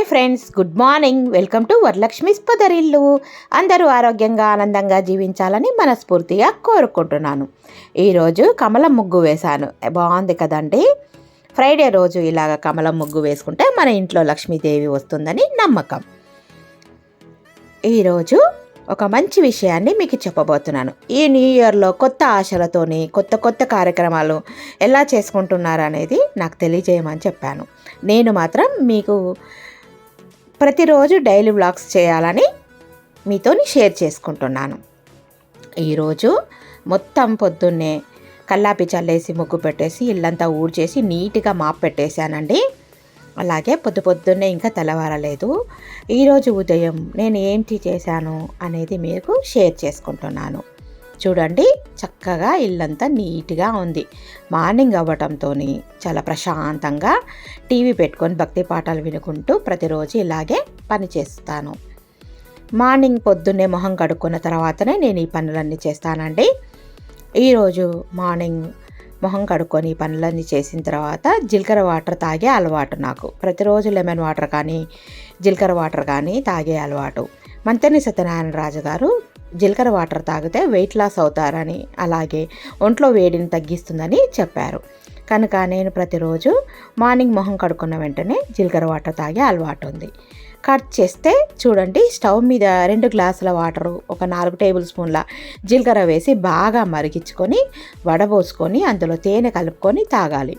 Hi friends good morning. Welcome to Varalakshmi స్పదరిల్లు. అందరూ ఆరోగ్యంగా ఆనందంగా జీవించాలని మనస్ఫూర్తిగా కోరుకుంటున్నాను. ఈరోజు కమలం ముగ్గు వేశాను. బాగుంది కదండి? ఫ్రైడే రోజు ఇలాగ కమలం ముగ్గు వేసుకుంటే మన ఇంట్లో లక్ష్మీదేవి వస్తుందని నమ్మకం. ఈరోజు ఒక మంచి విషయాన్ని మీకు చెప్పబోతున్నాను. ఈ న్యూ ఇయర్లో కొత్త ఆశలతోని కొత్త కొత్త కార్యక్రమాలు ఎలా చేసుకుంటున్నారు అనేది నాకు తెలియజేయమని చెప్పాను. నేను మాత్రం మీకు ప్రతిరోజు డైలీ వ్లాగ్స్ చేయాలని మీతోని షేర్ చేసుకుంటున్నాను. ఈరోజు మొత్తం పొద్దున్నే కల్లాపి చల్లేసి ముగ్గు పెట్టేసి ఇల్లంతా ఊడ్చేసి నీట్గా మాప్ పెట్టేశానండి. అలాగే పొద్దు పొద్దున్నే ఇంకా తెల్లవారలేదు. ఈరోజు ఉదయం నేను ఏంటి చేశాను అనేది మీకు షేర్ చేసుకుంటున్నాను. చూడండి చక్కగా ఇల్లంతా నీట్గా ఉంది. మార్నింగ్ అవ్వటంతో చాలా ప్రశాంతంగా టీవీ పెట్టుకొని భక్తి పాఠాలు వినుకుంటూ ప్రతిరోజు ఇలాగే పని చేస్తాను. మార్నింగ్ పొద్దున్నే మొహం కడుక్కున్న తర్వాతనే నేను ఈ పనులన్నీ చేస్తానండి. ఈరోజు మార్నింగ్ మొహం కడుక్కొని పనులన్నీ చేసిన తర్వాత జీలకర్ర వాటర్ తాగే అలవాటు నాకు. ప్రతిరోజు లెమన్ వాటర్ కానీ జీలకర్ర వాటర్ కానీ తాగే అలవాటు. మంతెని సత్యనారాయణ రాజు గారు జీలకర్ర వాటర్ తాగితే వెయిట్ లాస్ అవుతారని అలాగే ఒంట్లో వేడిని తగ్గిస్తుందని చెప్పారు. కనుక నేను ప్రతిరోజు మార్నింగ్ మొహం కడుక్కున్న వెంటనే జీలకర్ర వాటర్ తాగే అలవాటు ఉంది. కట్ చేస్తే చూడండి స్టవ్ మీద రెండు గ్లాసుల వాటర్ ఒక నాలుగు టేబుల్ స్పూన్ల జీలకర్ర వేసి బాగా మరిగించుకొని వడబోసుకొని అందులో తేనె కలుపుకొని తాగాలి.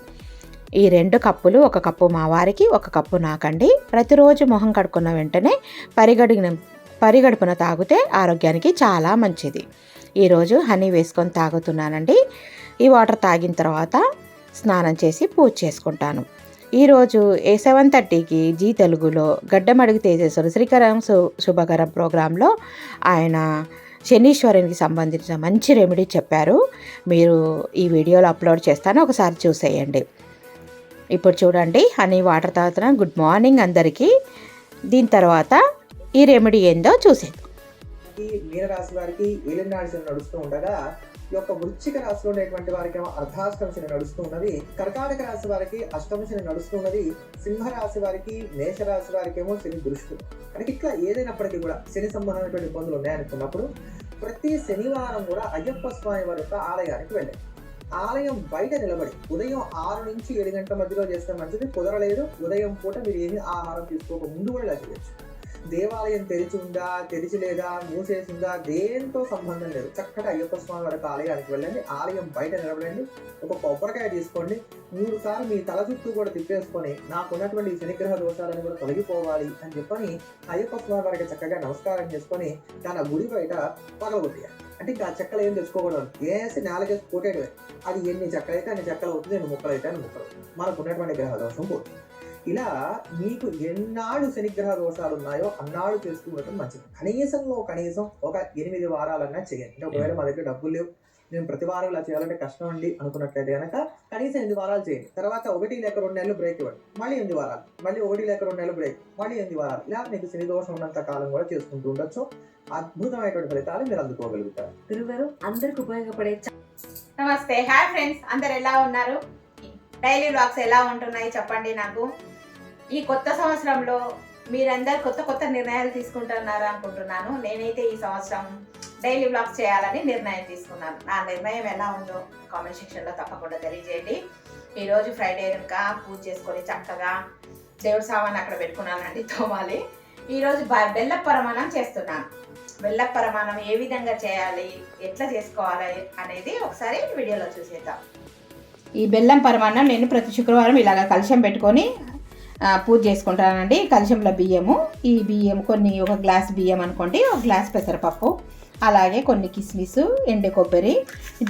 ఈ రెండు కప్పులు ఒక కప్పు మా వారికి ఒక కప్పు నాకండి. ప్రతిరోజు మొహం కడుక్కున్న వెంటనే పరిగడిన పరిగడుపున తాగితే ఆరోగ్యానికి చాలా మంచిది. ఈరోజు హనీ వేసుకొని తాగుతున్నానండి. ఈ వాటర్ తాగిన తర్వాత స్నానం చేసి పూజ చేసుకుంటాను. ఈరోజు ఏ సెవెన్ థర్టీకి జీ తెలుగులో గడ్డమడుగు తేజేశ్వర శ్రీకరం సు శుభకరం ప్రోగ్రాంలో ఆయన శనీశ్వరునికి సంబంధించిన మంచి రెమెడీ చెప్పారు. మీరు ఈ వీడియోలో అప్లోడ్ చేస్తాను ఒకసారి చూసేయండి. ఇప్పుడు చూడండి హనీ వాటర్ తాగుతున్నా గుడ్ మార్నింగ్ అందరికీ. దీని తర్వాత ఈ రెమెడీ ఏందో చూసేది మీనరాశి వారికి ఏలినాడు శని నడుస్తూ ఉండగా ఈ యొక్క వృశ్చిక రాశిలో ఉండేటువంటి వారికి ఏమో అర్ధాష్టమ శని నడుస్తూ ఉన్నది. కర్కాటక రాశి వారికి అష్టమ శని నడుస్తూ ఉన్నది. సింహ రాశి వారికి మేష రాశి వారికి ఏమో శని దృష్టి. మనకి ఇట్లా ఏదైనప్పటికీ కూడా శని సంబంధమైనటువంటి ఇబ్బందులు ఉన్నాయనుకున్నప్పుడు ప్రతి శనివారం కూడా అయ్యప్ప స్వామి వారి యొక్క ఆలయానికి వెళ్ళాయి ఆలయం బయట నిలబడి ఉదయం ఆరు నుంచి ఏడు గంటల మధ్యలో చేస్తే మంచిది కుదరలేదు. ఉదయం పూట మీరు ఏమి ఆహారం తీసుకోక ముందు కూడా ఇలా చేయొచ్చు. దేవాలయం తెరిచి ఉందా తెరిచి లేదా మూసేసి ఉందా దేంతో సంబంధం లేదు. చక్కటి అయ్యప్ప స్వామి వారి ఆలయానికి వెళ్ళండి ఆలయం బయట నిలబడండి ఒక కొబ్బరికాయ తీసుకోండి మూడు సార్లు మీ తల చుట్టూ కూడా తిప్పేసుకొని నాకు ఉన్నటువంటి శనిగ్రహ దోషాలను కూడా తొలగిపోవాలి అని చెప్పని అయ్యప్ప స్వామి వారికి చక్కగా నమస్కారం చేసుకొని తన గుడి బయట పగలగొట్టేయాలి. అంటే ఇంకా ఆ చెక్కలు ఏం తెచ్చుకోకూడదు. వేసి నాలుగేసి కొట్టేయడమే. అది ఎన్ని చెక్కలైతే అన్ని చెక్కలు అవుతుంది ఎన్ని ముక్కలు అయితే అని ముక్కలు మనకు ఉన్నటువంటి గ్రహ దోషం పోతుంది. ఇలా మీకు ఎన్నాడు శనిగ్రహ దోషాలు ఉన్నాయో అన్నాడు చేస్తూ ఉండటం మంచిది. కనీసంలో కనీసం ఒక ఎనిమిది వారాలన్నా చేయండి. అంటే ఒకవేళ మా దగ్గర డబ్బులు లేవు మేము ప్రతి వారం ఇలా చేయాలంటే కష్టం అండి అనుకున్నట్లయితే కనుక కనీసం ఎనిమిది వారాలు చేయండి. తర్వాత ఒకటి లేక రెండు నెలలు బ్రేక్ ఇవ్వండి. మళ్ళీ ఎనిమిది వారాలు మళ్ళీ ఒకటి లేక రెండు నెలలు బ్రేక్ మళ్ళీ ఎనిమిది వారాలు. ఇలా మీకు శని దోషం ఉన్నంత కాలం కూడా చేసుకుంటూ ఉండొచ్చు. అద్భుతమైనటువంటి ఫలితాలు మీరు అందుకోగలుగుతారు. గురుగారు అందరికి ఉపయోగపడే నమస్తే. హాయ్ ఫ్రెండ్స్ అందరు ఎలా ఉన్నారు? డైలీ బ్లాగ్స్ ఎలా ఉంటున్నాయి చెప్పండి నాకు. ఈ కొత్త సంవత్సరంలో మీరందరు కొత్త కొత్త నిర్ణయాలు తీసుకుంటున్నారు అనుకుంటున్నాను. నేనైతే ఈ సంవత్సరం డైలీ బ్లాగ్స్ చేయాలని నిర్ణయం తీసుకున్నాను. నా నిర్ణయం ఎలా ఉందో కామెంట్ సెక్షన్లో తప్పకుండా తెలియజేయండి. ఈరోజు ఫ్రైడే కనుక పూజ చేసుకొని చక్కగా దేవుడి సామాన్ అక్కడ పెట్టుకున్నానండి తోమాలి. ఈరోజు బ- బెల్ల పరమాణం చేస్తున్నాను. బెల్ల పరమాణం ఏ విధంగా చేయాలి ఎట్లా చేసుకోవాలి అనేది ఒకసారి వీడియోలో చూసేద్దాం. ఈ బెల్లం పరమాన్నం నేను ప్రతి శుక్రవారం ఇలాగ కలుషం పెట్టుకొని పూజ చేసుకుంటానండి. కలుషంలో బియ్యము. ఈ బియ్యం కొన్ని ఒక గ్లాస్ బియ్యం అనుకోండి ఒక గ్లాస్ పెసరపప్పు అలాగే కొన్ని కిస్మిస్ ఎండు కొబ్బరి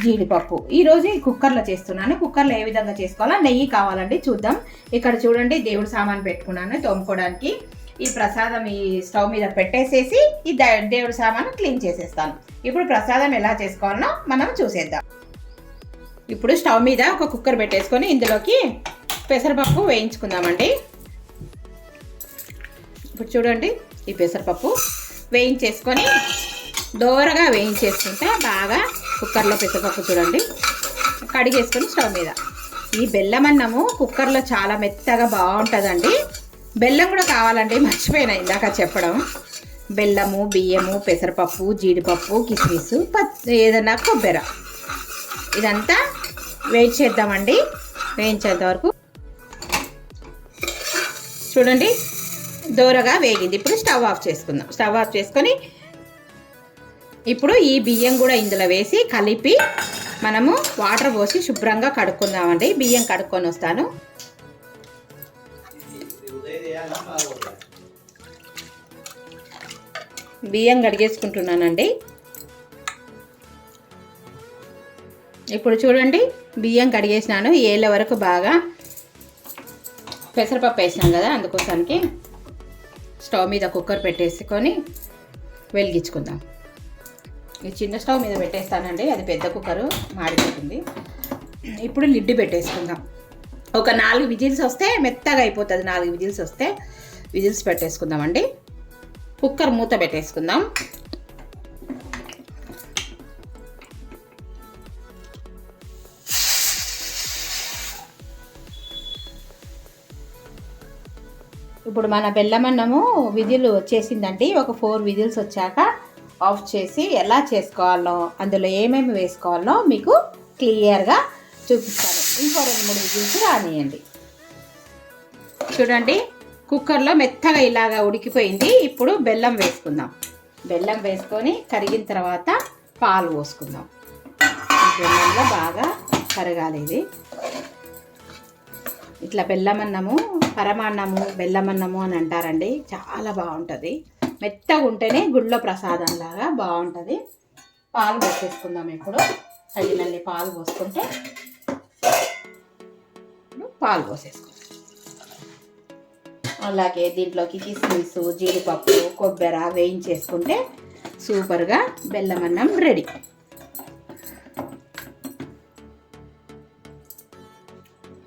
జీడిపప్పు. ఈరోజు ఈ కుక్కర్లో చేస్తున్నాను. కుక్కర్లో ఏ విధంగా చేసుకోవాలో నెయ్యి కావాలండి చూద్దాం. ఇక్కడ చూడండి దేవుడు సామాన్ పెట్టుకున్నాను తోముకోవడానికి ఈ ప్రసాదం ఈ స్టవ్ మీద పెట్టేసేసి ఈ దేవుడి సామాను క్లీన్ చేసేస్తాను. ఇప్పుడు ప్రసాదం ఎలా చేసుకోవాలో మనం చూసేద్దాం. ఇప్పుడు స్టవ్ మీద ఒక కుక్కర్ పెట్టేసుకొని ఇందులోకి పెసరపప్పు వేయించుకుందామండి. ఇప్పుడు చూడండి ఈ పెసరపప్పు వేయించేసుకొని దోరగా వేయించేసుకుంటే బాగా కుక్కర్లో పెసరపప్పు చూడండి కడిగేసుకొని స్టవ్ మీద. ఈ బెల్లం అన్నము కుక్కర్లో చాలా మెత్తగా బాగుంటుందండి. బెల్లం కూడా కావాలండి మర్చిపోయినా ఇందాక చెప్పడం. బెల్లము బియ్యము పెసరపప్పు జీడిపప్పు కిస్మిస్ పత్ ఏదైనా కొబ్బెర. ఇదంతా వెయిట్ చేద్దామండి. వేయించేంత వరకు. చూడండి దూరగా వేగింది. ఇప్పుడు స్టవ్ ఆఫ్ చేసుకుందాం. స్టవ్ ఆఫ్ చేసుకొని ఇప్పుడు ఈ బియ్యం కూడా ఇందులో వేసి కలిపి మనము వాటర్ పోసి శుభ్రంగా కడుక్కుందామండి. బియ్యం కడుక్కొని వస్తాను. బియ్యం కడిగేసుకుంటున్నానండి. ఇప్పుడు చూడండి బియ్యం కడిగేసినాను ఏళ్ళ వరకు బాగా పెసరపప్పు వేసినాం కదా అందుకోసానికి స్టవ్ మీద కుక్కర్ పెట్టేసుకొని వెలిగించుకుందాం. ఈ చిన్న స్టవ్ మీద పెట్టేస్తానండి అది పెద్ద కుక్కరు మాడిపోతుంది. ఇప్పుడు లిడ్డు పెట్టేసుకుందాం. ఒక నాలుగు విజిల్స్ వస్తే మెత్తగా అయిపోతుంది నాలుగు విజిల్స్ వస్తే విజిల్స్ పెట్టేసుకుందామండి. కుక్కర్ మూత పెట్టేసుకుందాం. ఇప్పుడు మన బెల్లమన్నము విధులు వచ్చేసిందండి. ఒక ఫోర్ విజిల్స్ వచ్చాక ఆఫ్ చేసి ఎలా చేసుకోవాలో అందులో ఏమేమి వేసుకోవాలో మీకు క్లియర్గా చూపిస్తాను. ఇంకో రెండు మూడు విజిల్స్ రానియండి. చూడండి కుక్కర్లో మెత్తగా ఇలాగా ఉడికిపోయింది. ఇప్పుడు బెల్లం వేసుకుందాం. బెల్లం వేసుకొని కరిగిన తర్వాత పాలు పోసుకుందాం. బెల్లంలో బాగా కరగాలి ఇది. ఇట్లా బెల్లమన్నము పరమాన్నము బెల్లమన్నము అని అంటారండి. చాలా బాగుంటుంది. మెత్తగా ఉంటేనే గుళ్ళో ప్రసాదం లాగా బాగుంటుంది. పాలు పోసేసుకుందాం ఇప్పుడు. తగినన్ని పాలు పోసుకుంటే పాలు పోసేసుకుందాం. అలాగే దీంట్లోకి కిస్మిస్ జీడిపప్పు కొబ్బరి వేయించేసుకుంటే సూపర్గా బెల్లమన్నం రెడీ.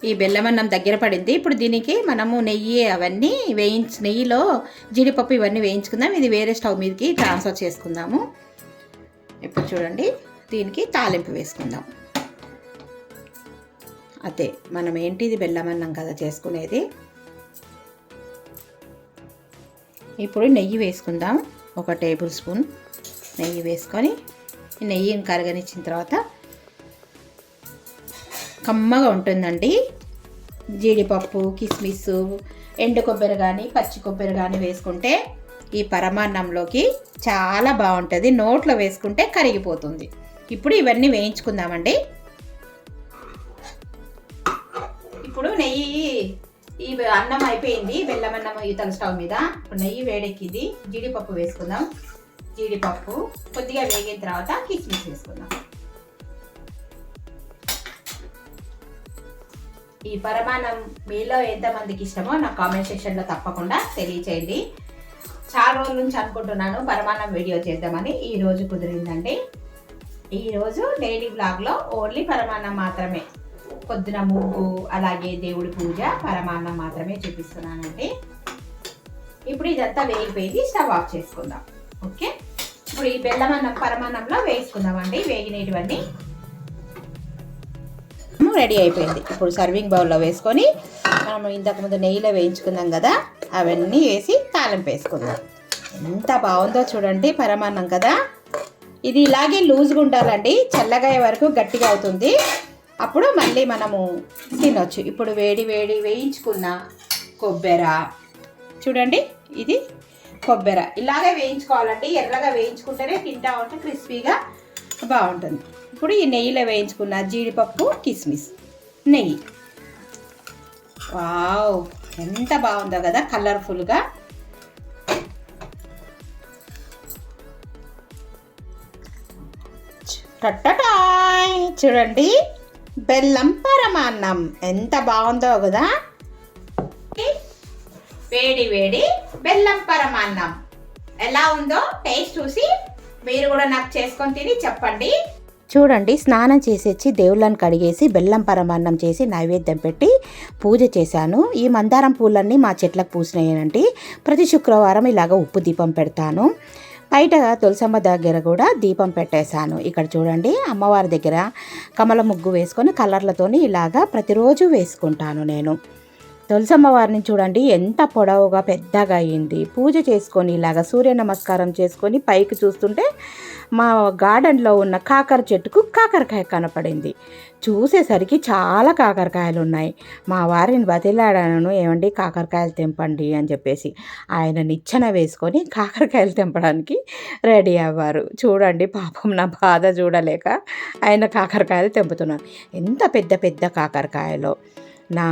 ఈ బెల్లమన్నం దగ్గర పడింది. ఇప్పుడు దీనికి మనము నెయ్యి అవన్నీ వేయించి నెయ్యిలో జీడిపప్పు ఇవన్నీ వేయించుకుందాం. ఇది వేరే స్టవ్ మీదకి ట్రాన్స్ఫర్ చేసుకుందాము. ఇప్పుడు చూడండి దీనికి తాలింపు వేసుకుందాం. అదే మనం ఏంటిది బెల్లమన్నం కదా చేసుకునేది? ఇప్పుడు నెయ్యి వేసుకుందాం. ఒక టేబుల్ స్పూన్ నెయ్యి వేసుకొని నెయ్యి నెయ్యిని కరగనిచ్చిన తర్వాత కమ్మగా ఉంటుందండి. జీడిపప్పు కిస్మిస్ ఎండు కొబ్బరి కానీ పచ్చి కొబ్బరి కానీ వేసుకుంటే ఈ పరమాన్నంలోకి చాలా బాగుంటుంది. నోట్లో వేసుకుంటే కరిగిపోతుంది. ఇప్పుడు ఇవన్నీ వేయించుకుందామండి. ఇప్పుడు నెయ్యి ఈ అన్నం అయిపోయింది. బెల్లం అన్నం ఇతల స్టవ్ మీద. ఇప్పుడు నెయ్యి వేడెక్కింది. జీడిపప్పు వేసుకుందాం. జీడిపప్పు కొద్దిగా వేగిన తర్వాత కిస్మిస్ వేసుకుందాం. ఈ పరమాన్నం మీలో ఎంతమందికి ఇష్టమో నా కామెంట్ సెక్షన్లో తప్పకుండా తెలియచేయండి. చాలా రోజుల నుంచి అనుకుంటున్నాను పరమాన్నం వీడియో చేద్దామని. ఈ రోజు కుదిరిందండి. ఈరోజు డైలీ బ్లాగ్లో ఓన్లీ పరమాన్నం మాత్రమే. పొద్దున ముగ్గు అలాగే దేవుడి పూజ పరమాన్నం మాత్రమే చూపిస్తున్నానండి. ఇప్పుడు ఇదంతా వేగిపోయింది. స్టవ్ ఆఫ్ చేసుకుందాం. ఓకే? ఇప్పుడు ఈ బెల్లమన్నం పరమాన్నంలో వేసుకుందామండి. వేగినటువంటి రెడీ అయిపోయింది. ఇప్పుడు సర్వింగ్ బౌల్లో వేసుకొని మనం ఇంతకుముందు నెయ్యిలో వేయించుకున్నాం కదా అవన్నీ వేసి తాలింపు వేసుకుందాం ఎంత బాగుందో చూడండి పరమాన్నం కదా. ఇది ఇలాగే లూజ్గా ఉండాలండి చల్లగా వరకు గట్టిగా అవుతుంది. అప్పుడు మళ్ళీ మనము తినొచ్చు. ఇప్పుడు వేడి వేడి వేయించుకున్న కొబ్బెర. చూడండి ఇది కొబ్బెర. ఇలాగే వేయించుకోవాలండి ఎర్రగా వేయించుకుంటేనే తింటా ఉంటే క్రిస్పీగా బాగుంటుంది. ఇప్పుడు ఈ నెయ్యిలో వేయించుకున్న జీడిపప్పు కిస్మిస్. నెయ్యి. వావ్ ఎంత బాగుందో కదా కలర్ఫుల్గా. టట్టటాయ్ చూడండి బెల్లం పరమాన్నం ఎంత బాగుందో కదా వేడి వేడి బెల్లం పరమాన్నం ఎలా ఉందో టేస్ట్ చూసి మీరు కూడా నాకు చేసుకొని తిని చెప్పండి చూడండి స్నానం చేసేసి దేవుళ్ళని కడిగేసి బెల్లం పరమాన్నం చేసి నైవేద్యం పెట్టి పూజ చేశాను. ఈ మందారం పూలన్నీ మా చెట్లకు పూసినాయనండి. ప్రతి శుక్రవారం ఇలాగ ఉప్పు దీపం పెడతాను. బయట తులసమ్మ దగ్గర కూడా దీపం పెట్టేశాను. ఇక్కడ చూడండి అమ్మవారి దగ్గర కమల ముగ్గు వేసుకొని కలర్లతోని ఇలాగా ప్రతిరోజు వేసుకుంటాను నేను. తులసమ్మవారిని చూడండి ఎంత పొడవుగా పెద్దగా అయ్యింది పూజ చేసుకొని ఇలాగ సూర్య నమస్కారం చేసుకొని పైకి చూస్తుంటే మా గార్డెన్లో ఉన్న కాకర చెట్టుకు కాకరకాయ కనపడింది. చూసేసరికి చాలా కాకరకాయలు ఉన్నాయి. మా వారిని బతిలాడాను ఏమండి కాకరకాయలు తెంపండి అని చెప్పేసి. ఆయన నిచ్చెన వేసుకొని కాకరకాయలు తెంపడానికి రెడీ అవ్వారు. చూడండి పాపం నా బాధ చూడలేక ఆయన కాకరకాయలు తెంపుతున్నారు. ఎంత పెద్ద పెద్ద కాకరకాయలో. నా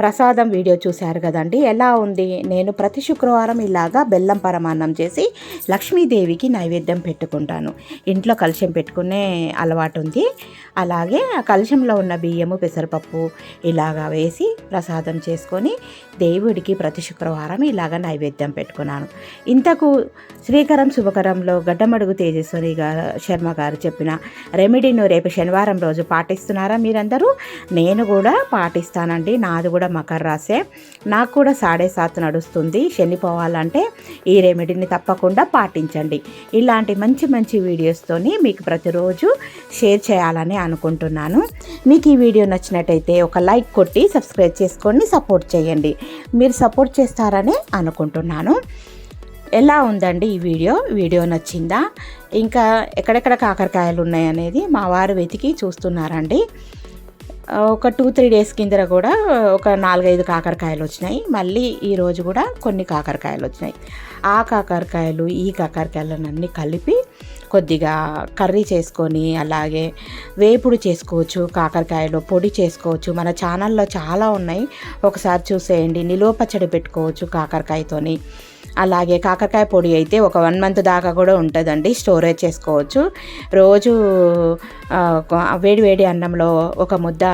ప్రసాదం వీడియో చూశారు కదండి. ఎలా ఉంది? నేను ప్రతి శుక్రవారం ఇలాగా బెల్లం పరమాన్నం చేసి లక్ష్మీదేవికి నైవేద్యం పెట్టుకుంటాను. ఇంట్లో కలుషం పెట్టుకునే అలవాటు ఉంది. అలాగే ఆ కలుషంలో ఉన్న బియ్యము పెసరపప్పు ఇలాగా వేసి ప్రసాదం చేసుకొని దేవుడికి ప్రతి శుక్రవారం ఇలాగ నైవేద్యం పెట్టుకున్నాను. ఇంతకు శ్రీకరం శుభకరంలో గడ్డమడుగు తేజస్వరి గారు శర్మ గారు చెప్పిన రెమెడీను రేపు శనివారం రోజు పాటిస్తున్నారా మీరందరూ? నేను కూడా పాటిస్తానండి. నాది కూడా మకర రాసే నాకు కూడా సాడే సాత్ నడుస్తుంది. శని పోవాలంటే ఈ రెమెడీని తప్పకుండా పాటించండి. ఇలాంటి మంచి మంచి వీడియోస్తోని మీకు ప్రతిరోజు షేర్ చేయాలని అనుకుంటున్నాను. మీకు ఈ వీడియో నచ్చినట్టయితే ఒక లైక్ కొట్టి సబ్స్క్రైబ్ చేసుకొని సపోర్ట్ చేయండి. మీరు సపోర్ట్ చేస్తారని అనుకుంటున్నాను. ఎలా ఉందండి ఈ వీడియో? వీడియో నచ్చిందా? ఇంకా ఎక్కడెక్కడ కాకరకాయలు ఉన్నాయనేది మా వారు వెతికి చూస్తున్నారండి. ఒక టూ త్రీ డేస్ కింద కూడా ఒక నాలుగైదు కాకరకాయలు వచ్చినాయి. మళ్ళీ ఈరోజు కూడా కొన్ని కాకరకాయలు వచ్చినాయి. ఆ కాకరకాయలు ఈ కాకరకాయలను అన్నీ కలిపి కొద్దిగా కర్రీ చేసుకొని అలాగే వేపుడు చేసుకోవచ్చు కాకరకాయలు పొడి చేసుకోవచ్చు. మన ఛానల్లో చాలా ఉన్నాయి. ఒకసారి చూసేయండి. నిలువ పచ్చడి పెట్టుకోవచ్చు కాకరకాయతోని. అలాగే కాకరకాయ పొడి అయితే ఒక వన్ మంత్ దాకా కూడా ఉంటుందండి. స్టోరేజ్ చేసుకోవచ్చు. రోజు వేడివేడి అన్నంలో ఒక ముద్ద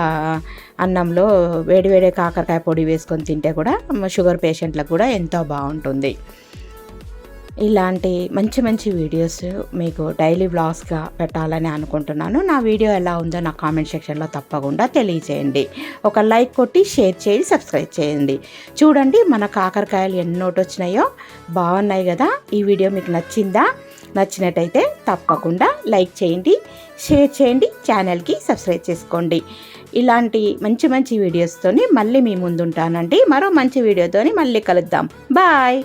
అన్నంలో వేడివేడి కాకరకాయ పొడి వేసుకొని తింటే కూడా షుగర్ పేషెంట్లకు కూడా ఎంతో బాగుంటుంది. ఇలాంటి మంచి మంచి వీడియోస్ మీకు డైలీ వ్లాగ్స్గా పెట్టాలని అనుకుంటున్నాను. నా వీడియో ఎలా ఉందో నా కామెంట్ సెక్షన్లో తప్పకుండా తెలియజేయండి ఒక లైక్ కొట్టి షేర్ చేయండి సబ్స్క్రైబ్ చేయండి. చూడండి మన కాకరకాయలు ఎన్నోటి వచ్చినాయో బాగున్నాయి కదా? ఈ వీడియో మీకు నచ్చిందా? నచ్చినట్టయితే తప్పకుండా లైక్ చేయండి షేర్ చేయండి ఛానల్కి సబ్స్క్రైబ్ చేసుకోండి. ఇలాంటి మంచి మంచి వీడియోస్తోని మళ్ళీ మీ ముందుంటానండి. మరో మంచి వీడియోతోని మళ్ళీ కలుద్దాం. బాయ్